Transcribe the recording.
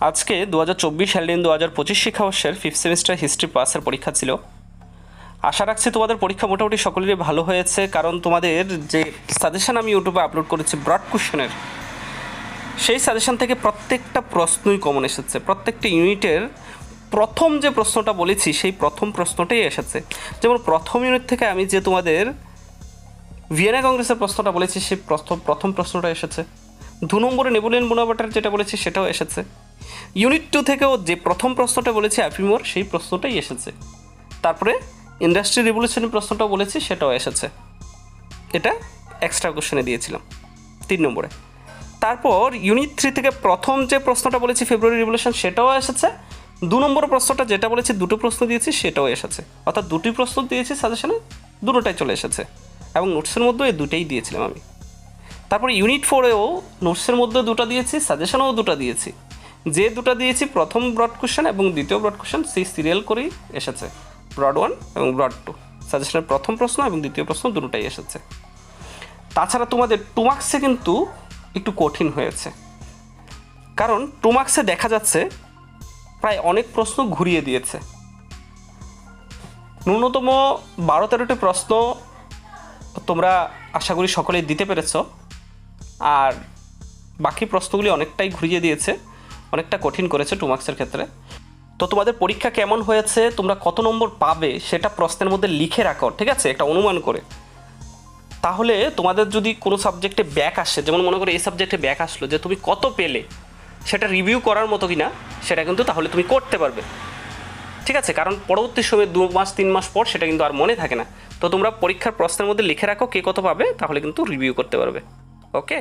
আজকে দু হাজার চব্বিশ সালের দু হাজার পঁচিশ শিক্ষাবর্ষের ফিফথ সেমিস্টার হিস্ট্রি পাসের পরীক্ষা ছিল। আশা রাখছি তোমাদের পরীক্ষা মোটামুটি সকলেরই ভালো হয়েছে, কারণ তোমাদের যে সাজেশন আমি ইউটিউবে আপলোড করেছি ব্রড কোশ্চেনের সেই সাজেশন থেকে প্রত্যেকটা প্রশ্নই কমন এসেছে। প্রত্যেকটা ইউনিটের প্রথম যে প্রশ্নটা বলেছি, সেই প্রথম প্রশ্নটাই এসেছে। যেমন প্রথম ইউনিট থেকে আমি যে তোমাদের ভিয়েনা কংগ্রেসের প্রশ্নটা বলেছি সেই প্রথম প্রথম প্রশ্নটা এসেছে। দু নম্বরে নেবুলিয়ান বোনাবাটার যেটা বলেছি, সেটাও এসেছে। ইউনিট টু থেকেও যে প্রথম প্রশ্নটা বলেছি অ্যাফিমোর সেই প্রশ্নটাই এসেছে। তারপরে ইন্ডাস্ট্রি রিভলিউশনের প্রশ্নটা বলেছি, সেটাও এসেছে। এটা এক্সট্রা কোশ্চেনে দিয়েছিলাম, তিন নম্বরে। তারপর ইউনিট থ্রি থেকে প্রথম যে প্রশ্নটা বলেছি ফেব্রুয়ারি রিভলিউশন সেটাও এসেছে। দু নম্বর প্রশ্নটা যেটা বলেছি, দুটো প্রশ্ন দিয়েছি, সেটাও এসেছে। অর্থাৎ দুটি প্রশ্ন দিয়েছি সাজেশনে দুটোটাই চলে এসেছে। এবং নোটসের মধ্যে এই দুটাই দিয়েছিলাম আমি। তারপরে ইউনিট ফোরেও নোটসের মধ্যে দুটো দিয়েছি সাজেশনেও দুটো দিয়েছি। যে দুটো দিয়েছি, প্রথম ব্রড কোশ্চেন এবং দ্বিতীয় ব্রড কোশ্চেন সেই সিরিয়াল করেই এসেছে। ব্রড ওয়ান এবং ব্রড টু সাজেশনের প্রথম প্রশ্ন এবং দ্বিতীয় প্রশ্ন দুটোটাই এসেছে। তাছাড়া তোমাদের টু মার্কসে কিন্তু একটু কঠিন হয়েছে। কারণ টু মার্কসে দেখা যাচ্ছে, প্রায় অনেক প্রশ্ন ঘুরিয়ে দিয়েছে। ন্যূনতম বারো তেরোটি প্রশ্ন তোমরা আশা করি সকলেই দিতে পেরেছ। আর বাকি প্রশ্নগুলি অনেকটাই ঘুরিয়ে দিয়েছে। অনেকটা কঠিন করেছে টু মার্কসের ক্ষেত্রে। তো তোমাদের পরীক্ষা কেমন হয়েছে? তোমরা কত নম্বর পাবে? সেটা প্রশ্নের মধ্যে লিখে রাখো, ঠিক আছে? একটা অনুমান করে। তাহলে তোমাদের যদি কোনো সাবজেক্টে ব্যাক আসে, যেমন মনে করো এই সাবজেক্টে ব্যাক আসলো, যে তুমি কত পেলে, সেটা রিভিউ করার মতো কিনা, সেটা কিন্তু তাহলে তুমি করতে পারবে। ঠিক আছে? কারণ পরবর্তী সময়ে দু মাস, তিন মাস পর সেটা কিন্তু আর মনে থাকে না। তো তোমরা পরীক্ষার প্রশ্নের মধ্যে লিখে রাখো কে কত পাবে, তাহলে কিন্তু রিভিউ করতে পারবে। ওকে